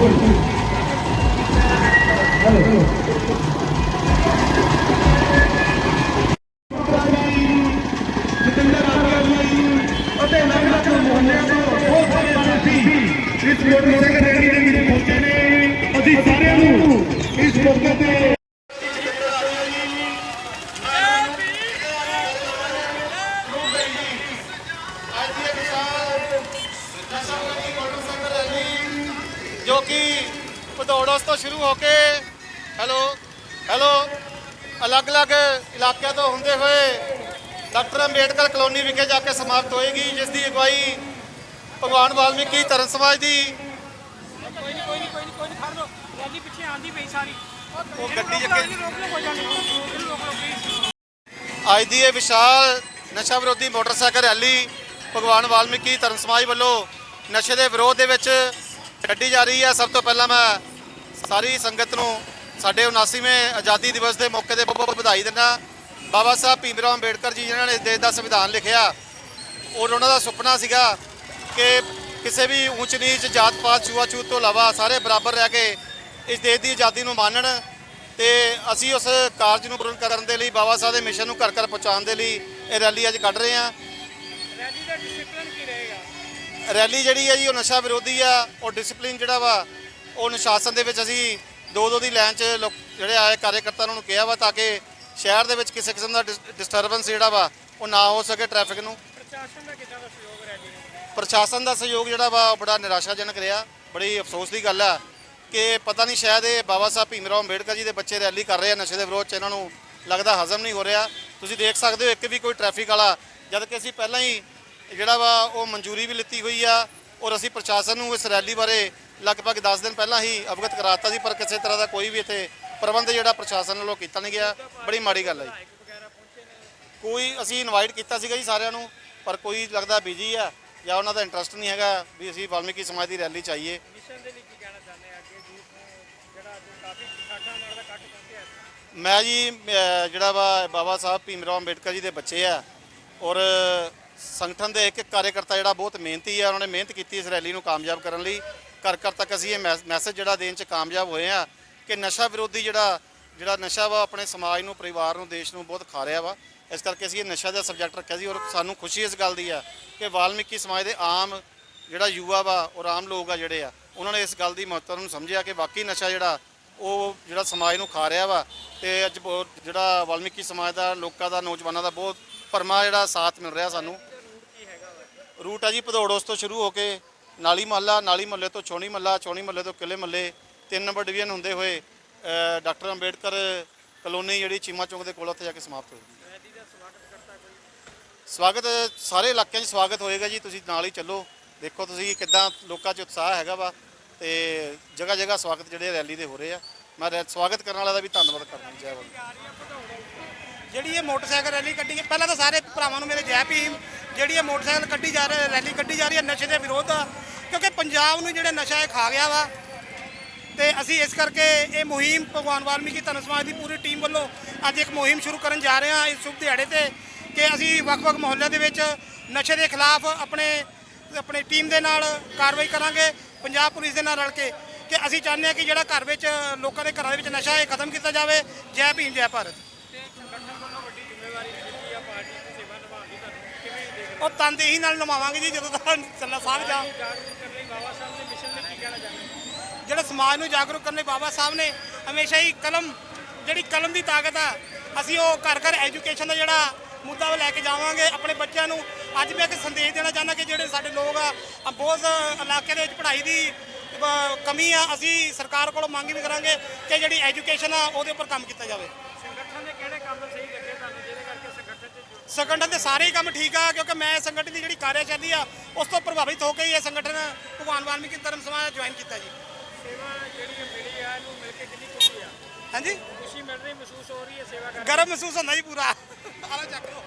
아니, 아니. ਜੋ ਕਿ ਭਦੌੜਸ ਤੋਂ ਸ਼ੁਰੂ ਹੋ ਕੇ, ਹੈਲੋ ਹੈਲੋ, ਅਲੱਗ-ਅਲੱਗ ਇਲਾਕਿਆਂ ਤੋਂ ਹੁੰਦੇ ਹੋਏ ਡਾਕਟਰ ਅੰਬੇਡਕਰ ਕਲੋਨੀ ਵਿਖੇ ਜਾ ਕੇ ਸਮਾਪਤ ਹੋਏਗੀ, ਜਿਸ ਦੀ ਅਗਵਾਈ ਭਗਵਾਨ ਵਾਲਮੀਕੀ ਧਰਮ ਸਮਾਜ ਦੀ ਕੋਈ ਨਹੀਂ ਕੋਈ ਨਹੀਂ ਕੋਈ ਨਹੀਂ ਕੋਈ ਨਹੀਂ ਖੜ ਲੋ ਰੈਲੀ ਪਿੱਛੇ ਆਂਦੀ ਪਈ ਸਾਰੀ ਉਹ ਗੱਡੀ ਰੋਕ ਰੋਕ ਲਓ ਕੋਈ ਗੱਲ ਰੋਕ ਲਓ ਪਲੀਜ਼ ਅੱਜ ਦੀ ਇਹ ਵਿਸ਼ਾਲ ਨਸ਼ਾ ਵਿਰੋਧੀ ਮੋਟਰਸਾਈਕਲ ਰੈਲੀ ਭਗਵਾਨ ਵਾਲਮੀਕੀ ਧਰਮ ਸਮਾਜ ਵੱਲੋਂ ਨਸ਼ੇ ਦੇ ਵਿਰੋਧ ਦੇ ਵਿੱਚ ਕੱਢੀ ਜਾ ਰਹੀ ਹੈ। ਸਭ ਤੋਂ ਪਹਿਲਾਂ ਮੈਂ ਸਾਰੀ ਸੰਗਤ ਨੂੰ ਸਾਡੇ 79ਵੇਂ ਆਜ਼ਾਦੀ ਦਿਵਸ ਦੇ ਮੌਕੇ ਤੇ ਬਹੁਤ ਬਹੁਤ ਵਧਾਈ ਦਿੰਦਾ ਬਾਬਾ ਸਾਹਿਬ ਭੀਮਰਾਓ ਅੰਬੇਡਕਰ ਜੀ, ਜਿਨ੍ਹਾਂ ਨੇ ਇਸ ਦੇਸ਼ ਦਾ ਸੰਵਿਧਾਨ ਲਿਖਿਆ, ਔਰ ਉਹਨਾਂ ਦਾ ਸੁਪਨਾ ਸੀਗਾ ਕਿ ਕਿਸੇ ਵੀ ਉੱਚ ਨੀਚ ਜਾਤ ਪਾਤ ਛੂਆ-ਛੂਤ ਤੋਂ ਇਲਾਵਾ ਸਾਰੇ ਬਰਾਬਰ ਰਹਿ ਕੇ ਇਸ ਦੇਸ਼ ਦੀ ਆਜ਼ਾਦੀ ਨੂੰ ਮਾਨਣ ਤੇ ਅਸੀਂ ਉਸ ਕਾਰਜ ਨੂੰ ਪੂਰਨ ਕਰਨ ਦੇ ਲਈ, ਬਾਬਾ ਸਾਹਿਬ ਦੇ ਮਿਸ਼ਨ ਨੂੰ ਘਰ ਘਰ ਪਹੁੰਚਾਉਣ ਦੇ ਲਈ ਇਹ ਰੈਲੀ ਅੱਜ ਕੱਢ ਰਹੇ ਹਾਂ। ਰੈਲੀ ਦਾ ਡਿਸਪਲਿਨ ਕੀ ਰਹੇਗਾ? ਰੈਲੀ ਜਿਹੜੀ ਹੈ ਜੀ ਉਹ ਨਸ਼ਾ ਵਿਰੋਧੀ ਆ ਔਰ ਡਿਸਪਲਿਨ ਜਿਹੜਾ ਵਾ ਉਹ ਅਨੁਸ਼ਾਸਨ ਦੇ ਵਿੱਚ ਅਸੀਂ ਦੋ ਦੋ ਦੀ ਲਾਈਨ 'ਚ ਲੋਕ ਜਿਹੜੇ ਆਏ ਕਾਰਜਕਰਤਾ ਉਹਨਾਂ ਨੂੰ ਕਿਹਾ ਵਾ ਤਾਂ ਕਿ ਸ਼ਹਿਰ ਦੇ ਵਿੱਚ ਕਿਸੇ ਕਿਸਮ ਦਾ ਡਿਸਟਰਬੈਂਸ ਜਿਹੜਾ ਵਾ ਉਹ ਨਾ ਹੋ ਸਕੇ ਟ੍ਰੈਫਿਕ ਨੂੰ। ਪ੍ਰਸ਼ਾਸਨ ਦਾ ਕਿੱਦਾਂ ਦਾ ਸਹਿਯੋਗ ਰੈਲੀ ਨੂੰ? ਪ੍ਰਸ਼ਾਸਨ ਦਾ ਸਹਿਯੋਗ ਜਿਹੜਾ ਵਾ ਉਹ ਬੜਾ ਨਿਰਾਸ਼ਾਜਨਕ ਰਿਹਾ। ਬੜੀ ਅਫਸੋਸ ਦੀ ਗੱਲ ਆ ਕਿ ਪਤਾ ਨਹੀਂ ਸ਼ਾਇਦ ਇਹ ਬਾਬਾ ਸਾਹਿਬ ਭੀਮਰਾਓ ਅੰਬੇਡਕਰ ਜੀ ਦੇ ਬੱਚੇ ਰੈਲੀ ਕਰ ਰਹੇ ਆ ਨਸ਼ੇ ਦੇ ਵਿਰੋਧ 'ਚ ਇਹਨਾਂ ਨੂੰ ਲੱਗਦਾ ਹਜ਼ਮ ਨਹੀਂ ਹੋ ਰਿਹਾ। ਤੁਸੀਂ ਦੇਖ ਸਕਦੇ ਹੋ ਇੱਕ ਵੀ ਕੋਈ ਟ੍ਰੈਫਿਕ ਵਾਲਾ ਜਦ ਕਿ ਅਸੀਂ ਪਹਿਲਾਂ ਹੀ ਜਿਹੜਾ ਵਾ ਉਹ ਮਨਜ਼ੂਰੀ ਵੀ ਲਿੱਤੀ ਹੋਈ ਆ ਔਰ ਅਸੀਂ ਪ੍ਰਸ਼ਾਸਨ ਨੂੰ ਇਸ ਰੈਲੀ ਬਾਰੇ ਲਗਭਗ 10 ਦਿਨ ਪਹਿਲਾਂ ਹੀ ਅਵਗਤ ਕਰਾਤਾ ਸੀ ਪਰ ਕਿਸੇ ਤਰ੍ਹਾਂ ਦਾ ਕੋਈ ਵੀ ਇੱਥੇ ਪ੍ਰਬੰਧ ਜਿਹੜਾ ਪ੍ਰਸ਼ਾਸਨ ਵੱਲੋਂ ਕੀਤਾ ਨਹੀਂ ਗਿਆ। ਬੜੀ ਮਾੜੀ ਗੱਲ ਹੈ ਜੀ। ਕੋਈ ਅਸੀਂ ਇਨਵਾਈਟ ਕੀਤਾ ਸੀਗਾ ਜੀ ਸਾਰਿਆਂ ਨੂੰ, ਪਰ ਕੋਈ ਲੱਗਦਾ ਬਿਜ਼ੀ ਆ ਜਾਂ ਉਹਨਾਂ ਦਾ ਇੰਟਰਸਟ ਨਹੀਂ ਹੈਗਾ ਵੀ ਅਸੀਂ ਵਾਲਮੀਕੀ ਸਮਾਜ ਦੀ ਰੈਲੀ ਚਾਹੀਏ। ਮਿਸ਼ਨ ਦੇ ਲਈ ਕੀ ਕਹਿਣਾ ਚਾਹੁੰਦੇ ਆ ਅੱਗੇ ਜਿਹੜਾ ਕਾਫੀ ਠਾਠਾਂ ਨਾਲ ਦਾ ਕੱਟ ਪਹੁੰਚਿਆ ਮੈਂ ਜੀ ਜਿਹੜਾ ਵਾ ਬਾਬਾ ਸਾਹਿਬ ਭੀਮ ਰਾਓ ਅੰਬੇਡਕਰ ਜੀ ਦੇ ਬੱਚੇ ਆ ਔਰ ਸੰਗਠਨ ਦੇ ਇੱਕ ਇੱਕ ਕਾਰਜਕਰਤਾ ਜਿਹੜਾ ਬਹੁਤ ਮਿਹਨਤੀ ਆ, ਉਹਨਾਂ ਨੇ ਮਿਹਨਤ ਕੀਤੀ ਇਸ ਰੈਲੀ ਨੂੰ ਕਾਮਯਾਬ ਕਰਨ ਲਈ। ਘਰ ਘਰ ਤੱਕ ਅਸੀਂ ਇਹ ਮੈਸੇਜ ਜਿਹੜਾ ਦੇਣ ਚ ਕਾਮਯਾਬ ਹੋਏ ਆ ਕਿ ਨਸ਼ਾ ਵਿਰੋਧੀ ਜਿਹੜਾ ਜਿਹੜਾ ਨਸ਼ਾ ਵਾ ਆਪਣੇ ਸਮਾਜ ਨੂੰ, ਪਰਿਵਾਰ ਨੂੰ, ਦੇਸ਼ ਨੂੰ ਬਹੁਤ ਖਾ ਰਿਹਾ ਵਾ। ਇਸ ਕਰਕੇ ਅਸੀਂ ਇਹ ਨਸ਼ਾ ਦਾ ਸਬਜੈਕਟ ਰੱਖਿਆ ਸੀ ਔਰ ਸਾਨੂੰ ਖੁਸ਼ੀ ਇਸ ਗੱਲ ਦੀ ਆ ਕਿ ਵਾਲਮੀਕੀ ਸਮਾਜ ਦੇ ਆਮ ਜਿਹੜਾ ਯੁਵਾ ਵਾ ਔਰ ਆਮ ਲੋਕ ਆ ਜਿਹੜੇ ਆ, ਉਹਨਾਂ ਨੇ ਇਸ ਗੱਲ ਦੀ ਮਹੱਤਤਾ ਨੂੰ ਸਮਝਿਆ ਕਿ ਵਾਕਈ ਨਸ਼ਾ ਜਿਹੜਾ, ਉਹ ਜਿਹੜਾ ਸਮਾਜ ਨੂੰ ਖਾ ਰਿਹਾ ਵਾ ਤੇ ਅੱਜ ਬਹੁਤ ਜਿਹੜਾ ਵਾਲਮੀਕੀ ਸਮਾਜ ਦਾ, ਲੋਕਾਂ ਦਾ, ਨੌਜਵਾਨਾਂ ਦਾ ਬਹੁਤ ਪਰਮਾ ਜਿਹੜਾ ਸਾਥ ਮਿਲ ਰਿਹਾ ਸਾਨੂੰ। ਰੂਟ ਆ ਜੀ ਭਦੌੜੋਸ ਤੋਂ ਸ਼ੁਰੂ ਹੋ ਕੇ ਨਾਲੀ ਮਹੱਲਾ, ਨਾਲੀ ਮਹੱਲੇ ਤੋਂ ਚੋਣੀ ਮਹੱਲਾ ਛੋਣੀ ਮਹੱਲੇ ਤੋਂ ਕਿਲੇ ਮਹੱਲੇ, ਤਿੰਨ ਨੰਬਰ ਡਿਵੀਜ਼ਨ ਹੁੰਦੇ ਹੋਏ ਡਾਕਟਰ ਅੰਬੇਡਕਰ ਕਲੋਨੀ ਜਿਹੜੀ ਚੀਮਾ ਚੌਂਕ ਦੇ ਕੋਲ ਉੱਥੇ ਜਾ ਕੇ ਸਮਾਪਤ ਹੋਈ। ਰੈਲੀ ਸਵਾਗਤ ਸਾਰੇ ਇਲਾਕਿਆਂ 'ਚ ਸਵਾਗਤ ਹੋਏਗਾ ਜੀ, ਤੁਸੀਂ ਨਾਲ ਹੀ ਚੱਲੋ। ਦੇਖੋ ਤੁਸੀਂ ਕਿੱਦਾਂ ਲੋਕਾਂ 'ਚ ਉਤਸ਼ਾਹ ਹੈਗਾ ਵਾ ਤੇ ਜਗ੍ਹਾ ਜਗ੍ਹਾ ਸਵਾਗਤ ਜਿਹੜੇ ਰੈਲੀ ਦੇ ਹੋ ਰਹੇ ਆ। ਮੈਂ ਰੈ- ਸਵਾਗਤ ਕਰਨ ਵਾਲਾ ਦਾ ਵੀ ਧੰਨਵਾਦ ਕਰਦਾ ਜੈ ਵਾਲਮੀਕੀ ਜਿਹੜੀ ਇਹ ਮੋਟਰਸਾਈਕਲ ਰੈਲੀ ਕੱਢੀ ਗਈ ਪਹਿਲਾਂ ਤਾਂ ਸਾਰੇ ਭਰਾਵਾਂ ਨੂੰ ਮੇਰੇ ਜੈ ਭੀਮ ਜਿਹੜੀ ਇਹ ਮੋਟਰਸਾਈਕਲ ਕੱਢੀ ਜਾ ਰਹੀ ਰੈਲੀ ਕੱਢੀ ਜਾ ਰਹੀ ਹੈ ਨਸ਼ੇ ਦੇ ਵਿਰੋਧ ਆ ਕਿਉਂਕਿ ਪੰਜਾਬ ਨੂੰ ਜਿਹੜੇ ਨਸ਼ਾ ਇਹ ਖਾ ਗਿਆ ਵਾ, ਤੇ ਅਸੀਂ ਇਸ ਕਰਕੇ ਇਹ ਮੁਹਿੰਮ ਭਗਵਾਨ ਵਾਲਮੀਕੀ ਧੰਨ ਸਮਾਜ ਦੀ ਪੂਰੀ ਟੀਮ ਵੱਲੋਂ ਅੱਜ ਇੱਕ ਮੁਹਿੰਮ ਸ਼ੁਰੂ ਕਰਨ ਜਾ ਰਹੇ ਹਾਂ ਇਸ ਸ਼ੁਭ ਦਿਹਾੜੇ ਤੇ, ਕਿ ਅਸੀਂ ਵੱਖ-ਵੱਖ ਮੁਹੱਲਿਆਂ ਦੇ ਵਿੱਚ ਨਸ਼ੇ ਦੇ ਖਿਲਾਫ ਆਪਣੇ, ਆਪਣੀ ਟੀਮ ਦੇ ਨਾਲ ਕਾਰਵਾਈ ਕਰਾਂਗੇ, ਪੰਜਾਬ ਪੁਲਿਸ ਦੇ ਨਾਲ ਰਲ ਕੇ, ਕਿ ਅਸੀਂ ਚਾਹੁੰਦੇ ਹਾਂ ਕਿ ਜਿਹੜਾ ਘਰ ਵਿੱਚ ਲੋਕਾਂ ਦੇ ਘਰਾਂ ਦੇ ਵਿੱਚ ਨਸ਼ਾ ਇਹ ਖਤਮ ਕੀਤਾ ਜਾਵੇ। ਜੈ ਭੀਮ, ਜੈ ਭਾਰਤ ਤੇ ਸੰਗਠਨ ਵੱਲੋਂ ਵੱਡੀ ਜ਼ਿੰਮੇਵਾਰੀ ਦਿੱਤੀ ਆ ਪਾਰਟੀ ਦੀ ਸੇਵਾ ਨਿਭਾਉਣ ਦੀ ਤੁਹਾਨੂੰ ਕਿਵੇਂ ਦੇਖ ਉਹ ਤਨਦੇਹੀ ਨਾਲ ਨਿਭਾਵਾਂਗੇ ਜੀ, ਜਦੋਂ ਤੱਕ ਚੱਲਾ ਸਾਹਿਬ ਜਾ। ਜਿਹੜਾ ਸਮਾਜ ਨੂੰ ਜਾਗਰੂਕ ਕਰਨੇ ਬਾਬਾ ਸਾਹਿਬ ਨੇ ਹਮੇਸ਼ਾ ਹੀ ਕਲਮ, ਜਿਹੜੀ ਕਲਮ ਦੀ ਤਾਕਤ ਆ, ਅਸੀਂ ਉਹ ਘਰ ਘਰ ਐਜੂਕੇਸ਼ਨ ਦਾ ਜਿਹੜਾ ਮੁੱਦਾ ਲੈ ਕੇ ਜਾਵਾਂਗੇ ਆਪਣੇ ਬੱਚਿਆਂ ਨੂੰ। ਅੱਜ ਮੈਂ ਇੱਕ ਸੰਦੇਸ਼ ਦੇਣਾ ਚਾਹੁੰਦਾ ਕਿ ਜਿਹੜੇ ਸਾਡੇ ਲੋਕ ਆ ਬਹੁਤ ਇਲਾਕੇ ਦੇ ਵਿੱਚ ਪੜ੍ਹਾਈ ਦੀ ਕਮੀ ਆ, ਅਸੀਂ ਸਰਕਾਰ ਕੋਲੋਂ ਮੰਗ ਵੀ ਕਰਾਂਗੇ ਕਿ ਜਿਹੜੀ ਐਜੂਕੇਸ਼ਨ ਆ, ਉਹਦੇ ਉੱਪਰ ਕੰਮ ਕੀਤਾ ਜਾਵੇ ਸੰਗਠਨ ਦੇ ਕਿਹੜੇ ਕੰਮ ਸਹੀ ਲੱਗੇ ਤੁਹਾਨੂੰ ਜਿਹਦੇ ਕਰਕੇ ਸੰਗਠਨ ਦੇ ਸਾਰੇ ਹੀ ਕੰਮ ਠੀਕ ਆ ਕਿਉਂਕਿ ਮੈਂ ਸੰਗਠਨ ਦੀ ਜਿਹੜੀ ਕਾਰਜਸ਼ੈਲੀ ਆ ਉਸ ਤੋਂ ਪ੍ਰਭਾਵਿਤ ਹੋ ਕੇ ਹੀ ਇਹ ਸੰਗਠਨ ਭਗਵਾਨ ਵਾਲਮੀਕੀ ਧਰਮ ਸਮਾਜ ਜੁਆਇਨ ਕੀਤਾ ਜੀ। ਸੇਵਾ ਜਿਹੜੀ ਮਿਲੀ ਆ ਇਹਨੂੰ ਮਿਲ ਕੇ ਕਿੰਨੀ ਖੁਸ਼ੀ ਆ? ਹਾਂਜੀ? ਖੁਸ਼ੀ ਮਿਲ ਰਹੀ ਮਹਿਸੂਸ ਹੋ ਰਹੀ ਹੈ ਸੇਵਾ ਕਰਕੇ ਗਰਮ ਮਹਿਸੂਸ ਹੁੰਦਾ ਜੀ ਪੂਰਾ। ਆਲਾ ਚੱਕ ਲਓ।